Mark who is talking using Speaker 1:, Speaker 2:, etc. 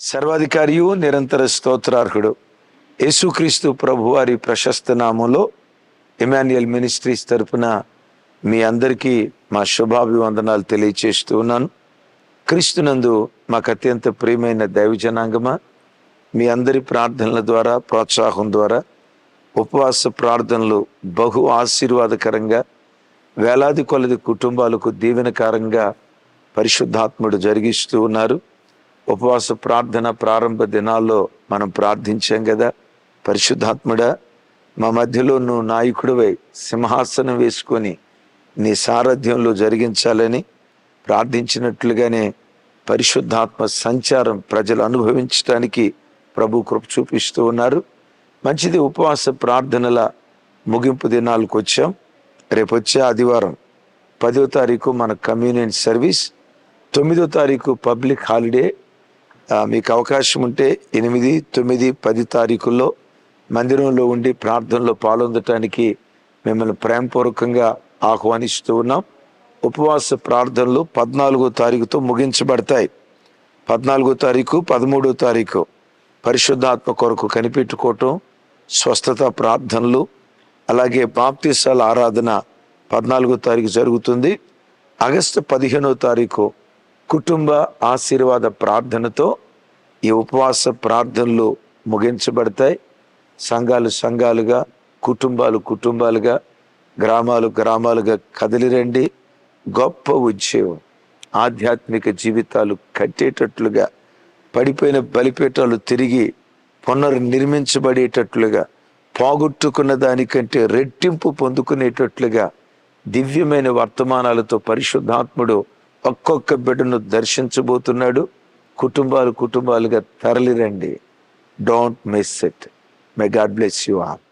Speaker 1: సర్వాధికారియు నిరంతర స్తోత్రార్హుడు. యేసుక్రీస్తు ప్రభువారి ప్రశస్త నామంలో ఎమాన్యుయల్ మినిస్ట్రీస్ తరపున మీ అందరికీ మా శుభాభివందనాలు తెలియచేస్తూ ఉన్నాను. క్రీస్తునందు మాకు అత్యంత ప్రియమైన దైవజనాంగమా మీ అందరి ప్రార్థనల ద్వారా ప్రోత్సాహం ద్వారా ఉపవాస ప్రార్థనలు బహు ఆశీర్వాదకరంగా వేలాది కొలది కుటుంబాలకు దీవెనకారంగా పరిశుద్ధాత్ముడు జరిగిస్తూ ఉన్నారు. ఉపవాస ప్రార్థన ప్రారంభ దినాల్లో మనం ప్రార్థించాం కదా. పరిశుద్ధాత్ముడా మా మధ్యలో నువ్వు నాయకుడివై సింహాసనం వేసుకొని నీ సారథ్యంలో జరిగించాలని ప్రార్థించినట్లుగానే పరిశుద్ధాత్మ సంచారం ప్రజలు అనుభవించడానికి ప్రభు కృప చూపిస్తూ ఉన్నారు. మంచిది ఉపవాస ప్రార్థనల ముగింపు దినాలకు వచ్చాం. రేపు వచ్చే ఆదివారం పదో తారీఖు మన కమ్యూనియన్ సర్వీస్ తొమ్మిదో తారీఖు పబ్లిక్ హాలిడే మీకు అవకాశం ఉంటే ఎనిమిది తొమ్మిది పది తారీఖుల్లో మందిరంలో ఉండి ప్రార్థనలో పాల్గొనడానికి మిమ్మల్ని ప్రేమపూర్వకంగా ఆహ్వానిస్తూ ఉన్నాం. ఉపవాస ప్రార్థనలు పద్నాలుగో తారీఖుతో ముగించబడతాయి. పద్నాలుగో తారీఖు పదమూడో తారీఖు పరిశుద్ధాత్మ కొరకు కనిపెట్టుకోవటం స్వస్థత ప్రార్థనలు అలాగే బాప్తిసాల ఆరాధన పద్నాలుగో తారీఖు జరుగుతుంది. ఆగస్టు పదిహేనో తారీఖు కుటుంబ ఆశీర్వాద ప్రార్థనతో ఈ ఉపవాస ప్రార్థనలు ముగించబడతాయి. సంఘాలు సంఘాలుగా కుటుంబాలు కుటుంబాలుగా గ్రామాలు గ్రామాలుగా కదిలిరండి. గొప్ప ఉద్యమం. ఆధ్యాత్మిక జీవితాలు కట్టేటట్లుగా పడిపోయిన బలిపీఠాలు తిరిగి పునర్నిర్మించబడేటట్లుగా పోగొట్టుకున్న దానికంటే రెట్టింపు పొందుకునేటట్లుగా దివ్యమైన వర్తమానాలతో పరిశుద్ధాత్ముడు ఒక్కొక్క బిడ్డను దర్శించబోతున్నాడు. కుటుంబాలు కుటుంబాలుగా తరలిరండి. Don't miss it may God bless you all